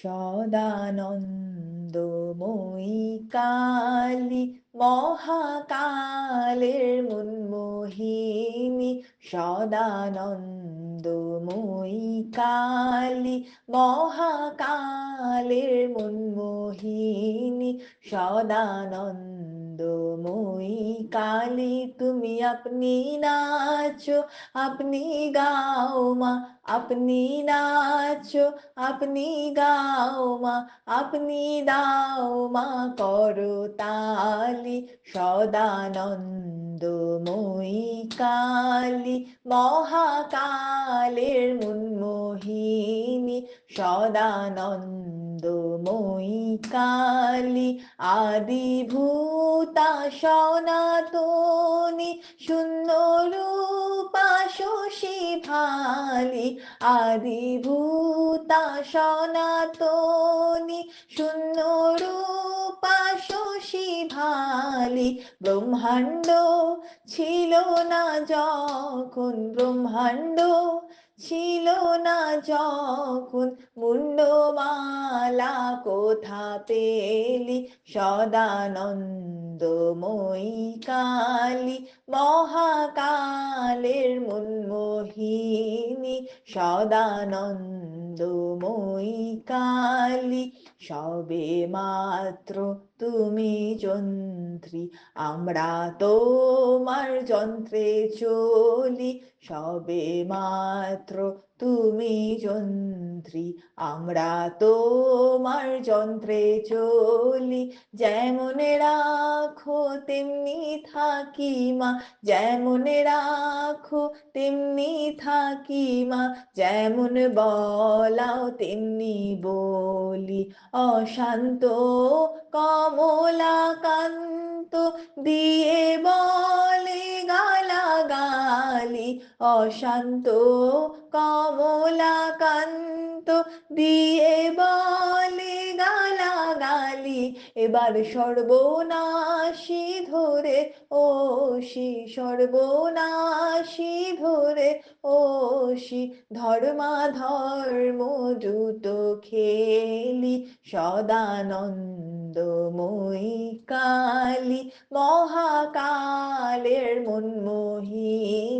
সদানন্দময়ী কালী মহাকালের মুন্মোহিনী সদানন্দময়ী কালী, মহাকালের মুন্মোহিনী। সদানন্দময়ী কালী, তুমি আপনি নাচো, আপনি গাও মা, আপনি নাচো, আপনি গাও মা, আপনি দাও মা, করো তালি। সদানন্দময়ী কালী মহাকালের মুন্মোহিনী সদানন্দময়ী কালী আদিভূতা সনাতনী শূন্য রূপা শশী ভালি আদিভূতা সনাতনী শূন্য রূপা শশী ভালি ব্রহ্মাণ্ড ছিল না যখন, ব্রহ্মাণ্ড ছিল না যখন, মুন্ডমালা কোথা পেলি? সদানন্দময়ী কালী, মহাকালের মুন্মোহিনী, সদানন্দময়ী কালী। সবে মাত্র তুমি যন্ত্রী আমরা তোমার যন্ত্রে চলি। সবে মাত্র তুমি যন্ত্রী, আমরা তোমার যন্ত্রে চলি। যেমন রাখো, তেমনি থাকি মা। যেমন রাখো, তেমনি থাকি মা। যেমন বলাও, তেমনি বলি। অশান্ত কমলা কান্ত দিয়ে বলে অশান্ত, কমলাকান্ত, দিয়ে বলে গালাগালি, এবার সর্বনাশী ধরে, ও শি সর্বনাশী ধরে, ও শি ধর্মা ধর্ম দুটো খেলি, সদানন্দময়ী কালী, মহাকালের মনমোহিনী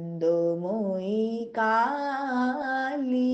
সদানন্দময়ী কালী